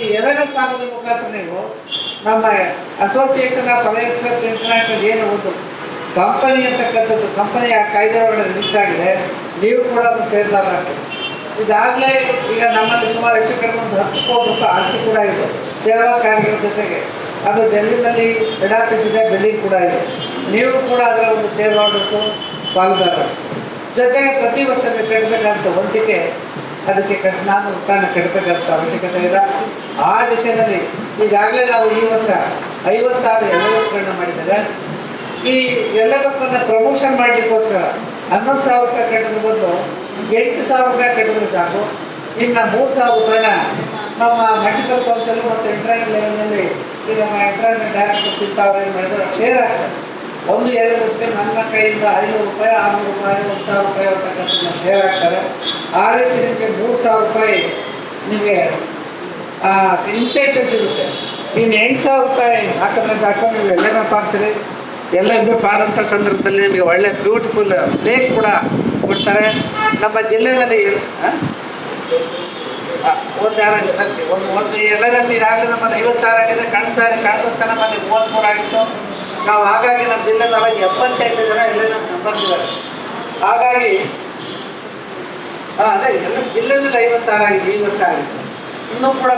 ಈ ಎರಡನೇ ಭಾಗದ ಮುಖಾಂತರ ನೀವು ನಮ್ಮ association of alliance club international ಏನು ಒಂದು ಕಂಪನಿ ಅಂತಕ್ಕಂಥದ್ದು ಕಂಪನಿ ಆ ಕಾಯ್ದೆ ಒಳಗಡೆ ರಿಜಿಸ್ಟರ್ ಆಗಿದೆ, ನೀವು ಕೂಡ ಒಂದು ಸೇರ್ದಾರಾಗ್ತದೆ ಇದಾಗಲೇ ಈಗ ನಮ್ಮಲ್ಲಿ ಸುಮಾರು ಹೆಚ್ಚು ಕಡಿಮೆ ಒಂದು ಹತ್ತು ಕೋಟಿ ರೂಪಾಯಿ ಆಸ್ತಿ ಕೂಡ ಇದೆ, ಸೇವಾ ಕಾರ್ಯಗಳ ಜೊತೆಗೆ. ಅದು ಡೆಲ್ಲಿನಲ್ಲಿ ಹೆಡ್ ಆಫೀಸ್ ಇದೆ ಕೂಡ ಇದೆ. ನೀವು ಕೂಡ ಅದರ ಒಂದು ಸೇವೆ ಮಾಡಬೇಕು ಪಾಲುದಾರ. ಜೊತೆಗೆ ಪ್ರತಿ ವರ್ಷ ನೀವು ಕಟ್ಟಬೇಕಂತ ಅದಕ್ಕೆ ನಾನು ರೂಪಾಯಿನ ಕಟ್ಟಬೇಕಂತ ಅವಶ್ಯಕತೆ ಇಲ್ಲ. ಆ ದಿಶೆಯಲ್ಲಿ ಈಗಾಗಲೇ ನಾವು ಈ ವರ್ಷ ಐವತ್ತಾರು ಎಲ್ಲವನ್ನ ಮಾಡಿದ್ದೇವೆ. ಈ ಎಲ್ಲದಕ್ಕನ್ನ ಪ್ರಮೋಷನ್ ಮಾಡಲಿಕ್ಕೋಸ್ಕರ ಹನ್ನೊಂದು ಸಾವಿರ ರೂಪಾಯಿ ಕಟ್ಟಿದ್ರೆ ಬಂದು ಎಂಟು ಸಾವಿರ ರೂಪಾಯಿ ಕಟ್ಟಿದ್ರೆ ಸಾಕು. ಇನ್ನು ಮೂರು ಸಾವಿರ ರೂಪಾಯಿನ ನಮ್ಮ ಮೆಡಿಕಲ್ ಕೌನ್ಸಿಲ್ ಮತ್ತು ಇಂಟರ್ನೆಟ್ ಲೆವೆಲ್ನಲ್ಲಿ ಈ ನಮ್ಮ ಇಂಟರ್ನೆಟ್ ಡೈರೆಕ್ಟರ್ ಇಂಥವ್ರು ಏನು ಮಾಡಿದ್ರೆ? ಶೇರ್ ಆಗ್ತದೆ ಒಂದು ಎರಡು ರೂಪಾಯಿ ನನ್ನ ಕೈಯಿಂದ ಐನೂರು ರೂಪಾಯಿ, ಆರುನೂರು ರೂಪಾಯಿ, ಒಂದು ಸಾವಿರ ರೂಪಾಯಿ ಅಂತಕ್ಕಂಥ ಶೇರ್ ಆಗ್ತಾರೆ ಆ ರೀತಿ ನಿಮಗೆ ಮೂರು ಸಾವಿರ ರೂಪಾಯಿ ನಿಮಗೆ ಇನ್ಸೆಂಟಿವ್ ಸಿಗುತ್ತೆ. ಇನ್ನು ಎಂಟು ಸಾವಿರ ರೂಪಾಯಿ ಹಾಕಿದ್ರೆ ಸಾಕು, ನೀವು ಎಲ್ಲರಪ್ಪ ಹಾಕ್ತೀರಿ ಎಲ್ಲರಿಗೂ ಆದಂಥ ಸಂದರ್ಭದಲ್ಲಿ ನಿಮಗೆ ಒಳ್ಳೆ ಬ್ಯೂಟಿಫುಲ್ ಪ್ಲೇಸ್ ಕೂಡ ಕೊಡ್ತಾರೆ. ನಮ್ಮ ಜಿಲ್ಲೆಯಲ್ಲಿ ಎಲ್- ಒಂದು ಯಾರು, ತರಿಸಿ, ಒಂದು ಒಂದು ಎಲ್ಲರಲ್ಲಿ ಈಗಾಗಲೇ ನಮ್ಮಲ್ಲಿ ಐವತ್ತಾರು ಆಗಿದೆ ಕಳೆದ ಮನೆ ನಮ್ಮಲ್ಲಿ ಮೂವತ್ತ್ಮೂರು ಆಗಿತ್ತು. ನಾವು ಹಾಗಾಗಿ ನಮ್ಮ ಜಿಲ್ಲೆದಾಗ ಎಪ್ಪತ್ತೆಂಟು ಜನ ಎಲ್ಲ ನಮ್ಮ ಮೆಂಬರ್ಸ್ ಇದ್ದಾರೆ. ಹಾಗಾಗಿ ಅದೇ ಎಲ್ಲ ಜಿಲ್ಲೆಯಲ್ಲಿ ಐವತ್ತಾರಾಗಿದೆ ಈ ವರ್ಷ ಆಗಿದೆ. ಇನ್ನೂ ಕೂಡ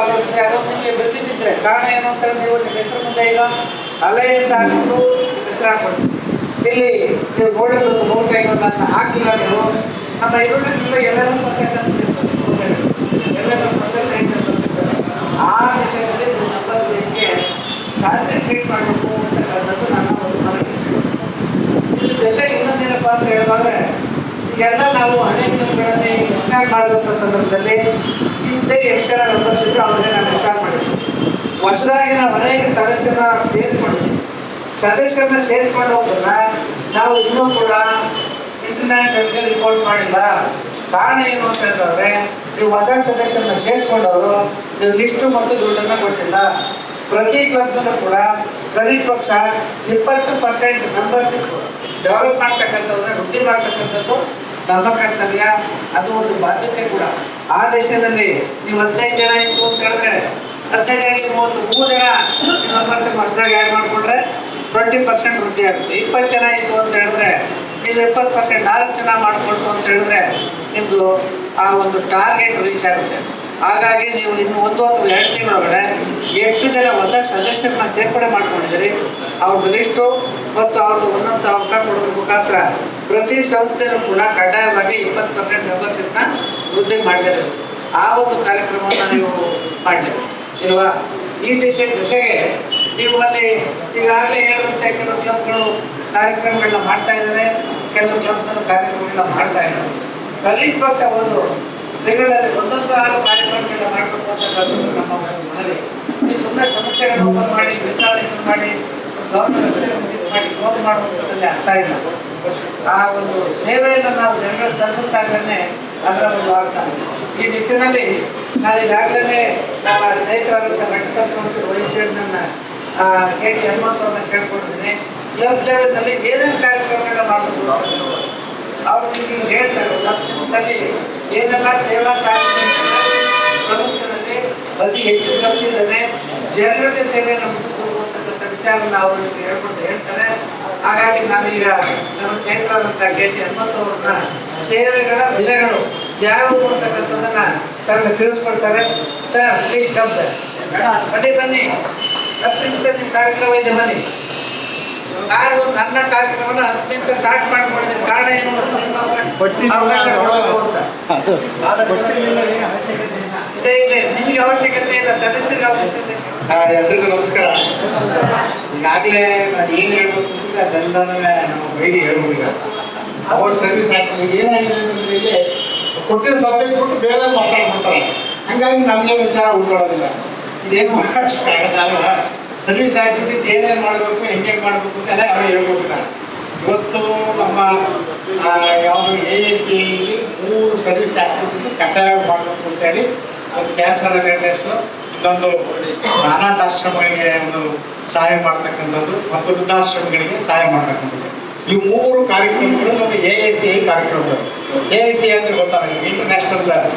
ಆಗೋದಿದ್ರೆ ಅದೊಂದು ನಿಮಗೆ ಬೆಳೆದಿದ್ದರೆ ಕಾರಣ ಏನು ಅಂತ ನೀವು ನಿಮ್ಮ ಹೆಸರು ಮುಂದೆ ಈಗ ಅಲೆ ಅಂತ ಹಾಕ್ಬಿಟ್ಟು ಹೆಸರು ಹಾಕ್ಬಿಡ್ತೀವಿ ಇಲ್ಲಿ ನೀವು ಗೋಡೆಗಳು ನೋಟ್ ಅಂತ ಹಾಕಿಲ್ಲ ನೀವು, ನಮ್ಮ ಈರುಳ್ಳಿ ಎಲ್ಲರೂ ಬರ್ತಕ್ಕಂಥ ಎಲ್ಲರೂ ಆ ದಿಶೆಯಲ್ಲಿ ನಂಬರ್ ಹೆಚ್ಚಿಗೆ ಕಾನ್ಸಂಟ್ರೇಟ್ ಮಾಡಬೇಕು ಅಂತಕ್ಕಂಥದ್ದು ನನ್ನ ಒಂದು ಮನವಿ ಇದ್ರ ಜೊತೆ ಇನ್ನೊಂದೇನಪ್ಪ ಅಂತ ಹೇಳೋದಾದ್ರೆ ಈಗೆಲ್ಲ ನಾವು ಹಳೆ ದಿನಗಳಲ್ಲಿ ಎಕ್ಸ್ಟ್ರಾಲ್ ಮಾಡಿದಂಥ ಸಂದರ್ಭದಲ್ಲಿ ಹಿಂದೆ ಜನ ಮೆಂಬರ್ಸ್ ಇದ್ರು ಅವ್ರಿಗೆ ನಾನು ಎಕ್ಸ್ಟ್ರಾಲ್ ಮಾಡಿದ್ದೆ ಹೊಸದಾಗಿ ನಾವು ಅನೇಕ ಸದಸ್ಯರನ್ನ ಸೇರಿಸ್ಕೊಂಡಿದ್ವಿ ಸದಸ್ಯರನ್ನ ಸೇರಿಸ್ಕೊಂಡೋದನ್ನ ನಾವು ಇನ್ನೂ ಕೂಡ ಇಂಟರ್ನ್ಯಾಷನಲ್ಗೆ ರಿಪೋರ್ಟ್ ಮಾಡಿಲ್ಲ. ಕಾರಣ ಏನು ಅಂತ ಹೇಳಿದ್ರೆ, ನೀವು ಹೊಸ ಸದಸ್ಯರನ್ನ ಸೇರಿಸ್ಕೊಂಡವರು ನೀವು ಲಿಸ್ಟ್ ಮತ್ತು ದುಡ್ಡನ್ನು ಕೊಟ್ಟಿಲ್ಲ. ಪ್ರತಿ ಕ್ಲಬ್ನಲ್ಲೂ ಕೂಡ ಕನಿಷ್ಠ ಪಕ್ಷ ಇಪ್ಪತ್ತು ಪರ್ಸೆಂಟ್ ಮೆಂಬರ್ಶಿಪ್ ಡೆವಲಪ್ ಮಾಡ್ತಕ್ಕಂಥದ್ದು ವೃದ್ಧಿ ಮಾಡ್ತಕ್ಕಂಥದ್ದು ನಮ್ಮ ಕರ್ತವ್ಯ ಅದು ಒಂದು ಬಾಧ್ಯತೆ ಕೂಡ. ಆ ದೇಶದಲ್ಲಿ ನೀವು ಹದಿನೈದು ಜನ ಇತ್ತು ಅಂತ ಹೇಳಿದ್ರೆ ಹದಿನೈದರಲ್ಲಿ ಮೂವತ್ತು ಮೂರು ಜನ ನೀವು ಮೆಂಬರ್ಶಿಪ್ ಹೊಸದಾಗಿ ಆ್ಯಡ್ ಮಾಡಿಕೊಂಡ್ರೆ ಟ್ವೆಂಟಿ ಪರ್ಸೆಂಟ್ ವೃದ್ಧಿ ಆಗುತ್ತೆ. ಇಪ್ಪತ್ತು ಜನ ಇತ್ತು ಅಂತ ಹೇಳಿದ್ರೆ, ನೀವು ಇಪ್ಪತ್ತು ಪರ್ಸೆಂಟ್ ನಾಲ್ಕು ಜನ ಮಾಡಿಕೊಳ್ತು ಅಂತ ಹೇಳಿದ್ರೆ ನಿಮ್ಮದು ಆ ಒಂದು ಟಾರ್ಗೆಟ್ ರೀಚ್ ಆಗುತ್ತೆ. ಹಾಗಾಗಿ ನೀವು ಇನ್ನು ಒಂದು ಅಥವಾ ಎರಡು ತಿಂಗಳೊಳಗಡೆ ಎಷ್ಟು ಜನ ಹೊಸ ಸದಸ್ಯರನ್ನ ಸೇರ್ಪಡೆ ಮಾಡ್ಕೊಂಡಿದ್ದೀರಿ. ಅವ್ರದ್ದು ಲಿಸ್ಟು ಮತ್ತು ಅವ್ರದ್ದು ಒಂದೊಂದು ಸಾವಿರ ರೂಪಾಯಿ ಕೊಡೋದ್ರ ಮುಖಾಂತರ ಪ್ರತಿ ಸಂಸ್ಥೆನೂ ಕೂಡ ಕಡ್ಡಾಯವಾಗಿ ಇಪ್ಪತ್ತು ಪರ್ಸೆಂಟ್ ಮೆಂಬರ್ಶಿಪ್ನ ವೃದ್ಧಿ ಮಾಡಲೇಬೇಕು ಆ ಒಂದು ಕಾರ್ಯಕ್ರಮವನ್ನು ನೀವು ಮಾಡಲೇಬೇಕು ಇಲ್ವಾ? ಈ ದಿಸೆ ಜೊತೆಗೆ ನೀವು ಅಲ್ಲಿ ಈಗಾಗಲೇ ಹೇಳಿದಂತೆ ಕೆಲವು ಕ್ಲಬ್ಗಳು ಕಾರ್ಯಕ್ರಮಗಳನ್ನ ಮಾಡ್ತಾ ಇದ್ದಾರೆ. ಕೆಲವು ಕ್ಲಬ್ಗಳು ಕಾರ್ಯಕ್ರಮಗಳನ್ನ ಮಾಡ್ತಾ ಇದ್ದಾರೆ ಕನಿಷ್ಠ ಪಕ್ಷ ಒಂದು ತಿಂಗಳಲ್ಲಿ ಒಂದೊಂದು ಆರು ಕಾರ್ಯಕ್ರಮಗಳನ್ನ ಮಾಡಬೇಕು ಅಂತ ನಮ್ಮ ಮನವಿ. ನೀವು ಸುಮ್ಮನೆ ಸಂಸ್ಥೆಗಳನ್ನ ಓಪನ್ ಮಾಡಿ ಇನ್ಸ್ಟಾಲೇಷನ್ ಮಾಡಿ, ಗೌರ್ಮೆಂಟ್ ಮಾಡಿ ಕ್ಲೋಸ್ ಮಾಡುವಂಥದ್ದಲ್ಲಿ ಅರ್ಥ ಇಲ್ಲ. ಆ ಒಂದು ಸೇವೆಯನ್ನು ನಾವು ಜನರಲ್ಲಿ ತಲುಪಿಸ್ತಾ ಇದ್ರೆ ಅದರ ಒಂದು ಅರ್ಥ. ಈ ದಿಕ್ಕಿನಲ್ಲಿ ನಾನು ಈಗಾಗಲೇ ನಮ್ಮ ಸ್ನೇಹಿತರಾದಂಥ vice chairman K T Hanumantha ಅವ್ರನ್ನ ಕೇಳ್ಕೊಂಡಿದ್ದೀನಿ. ಕ್ಲಬ್ ಲೆವೆಲ್ನಲ್ಲಿ ಏನೇನು ಕಾರ್ಯಕ್ರಮಗಳನ್ನ ಮಾಡಬಹುದು ಅವರು ನಿಮಗೆ ಹೇಳ್ತಾರೆ, ಒಂದು ಹತ್ತು ನಿಮಿಷದಲ್ಲಿ ಏನೆಲ್ಲ ಸೇವಾ ಕಾರ್ಯಕ್ರಮದಲ್ಲಿ ಅತಿ ಹೆಚ್ಚು ಖರ್ಚಿದ್ದಾರೆ ಜನರಿಗೆ ಸೇವೆಯನ್ನು ಮುಂದಕ್ಕೆ ಹೋಗುವಂತಕ್ಕಂಥ ವಿಚಾರನ ಅವರು ಹೇಳ್ಕೊಂಡು ಹೇಳ್ತಾರೆ. ಹಾಗಾಗಿ ನಾನು ಈಗ ನಮ್ಮ ಸ್ನೇಹಿತರಾದಂಥ ಕೆ ಟಿ ಹನುಮಂತ ಅವ್ರನ್ನ ಸೇವೆಗಳ ವಿಧಗಳು ಯಾವುವು ಅಂತಕ್ಕಂಥದ್ದನ್ನ ತಮಗೆ ತಿಳಿಸ್ಕೊಡ್ತಾರೆ. ಸರ್ ಪ್ಲೀಸ್ ಕಮ್ ಸರ್ ಬನ್ನಿ ಬನ್ನಿ. ನಿಮಿಷದಲ್ಲಿ ನಿಮ್ಮ ಕಾರ್ಯಕ್ರಮ ಇದೆ, ಬನ್ನಿ. ನಾನು ನನ್ನ ಕಾರ್ಯಕ್ರಮವನ್ನು ಹತ್ತು ನಿಮಿಷ ಸ್ಟಾರ್ಟ್ ಮಾಡ್ಕೊಂಡಿದ್ದೀನಿ. ಕಾರಣ ಏನು ಅವಕಾಶ- ಕೊಡಬೇಕು ಅಂತ. ಇದೆ ಇದೆ. ನಿಮಗೆ ಅವಶ್ಯಕತೆ ಇಲ್ಲ. ಸದಸ್ಯರಿಗೆ ಅವಶ್ಯಕತೆ ಎಲ್ರಿಗೂ ನಮಸ್ಕಾರ. ಈಗಾಗಲೇ ನಾನು ಏನು ಹೇಳ್ಬೋದು ಅಂದ್ರೆ ಅದೆಲ್ಲನೂ ನಮ್ಮ ಬೈಲಿ ಹೇಳ್ಬೋದು ಈಗ ಅವ್ರ ಸರ್ವಿಸ್ ಆಗ್ತದೆ ಈಗ ಏನಾಗಿದೆ ಅಂತಂದ್ರೆ ಇಲ್ಲಿ ಕೊಟ್ಟಿರೋ ಸಬ್ಜೆಕ್ಟ್ ಬಿಟ್ಟು ಬೇರೆ ಮಾತಾಡ್ಬಿಡ್ತಾರೆ. ಹಂಗಾಗಿ ನಮಗೆ ವಿಚಾರ ಉಳ್ಕೊಳ್ಳೋದಿಲ್ಲ. ಇದೇನು ಮಾಡೋಕ್ಕಾಗಲ್ಲ. ಸರ್ವಿಸ್ ಆಕ್ಟಿವಿಟೀಸ್ ಏನೇನು ಮಾಡಬೇಕು ಹೆಂಗೆ ಮಾಡಬೇಕು ಅಂತ ಯಾರು ಹೇಳ್ಕೊಡ್ತಾರೆ ಇವತ್ತು ನಮ್ಮ ಯಾವುದು ಎ ಎಸ್ ಸಿ ಮೂರು ಸರ್ವಿಸ್ ಆಕ್ಟಿವಿಟೀಸ್ ಕಡ್ಡಾಯ ಮಾಡಬೇಕು ಅಂತೇಳಿ ಒಂದು ಕ್ಯಾನ್ಸರ್ ಅವೇರ್ನೆಸ್ಸು ಇನ್ನೊಂದು ಅನಾಥಾಶ್ರಮಗಳಿಗೆ ಒಂದು ಸಹಾಯ ಮಾಡ್ತಕ್ಕಂಥದ್ದು ಮತ್ತು ವೃದ್ಧಾಶ್ರಮಗಳಿಗೆ ಸಹಾಯ ಮಾಡ್ತಕ್ಕಂಥದ್ದು. ಈ ಮೂರು ಕಾರ್ಯಕ್ರಮಗಳು ನಮ್ಮ ಎ ಎ ಸಿ ಐ ಕಾರ್ಯಕ್ರಮಗಳು. ಎ ಎ ಸಿ ಅಂದ್ರೆ ಗೊತ್ತಾಗ ಇಂಟರ್ನ್ಯಾಷನಲ್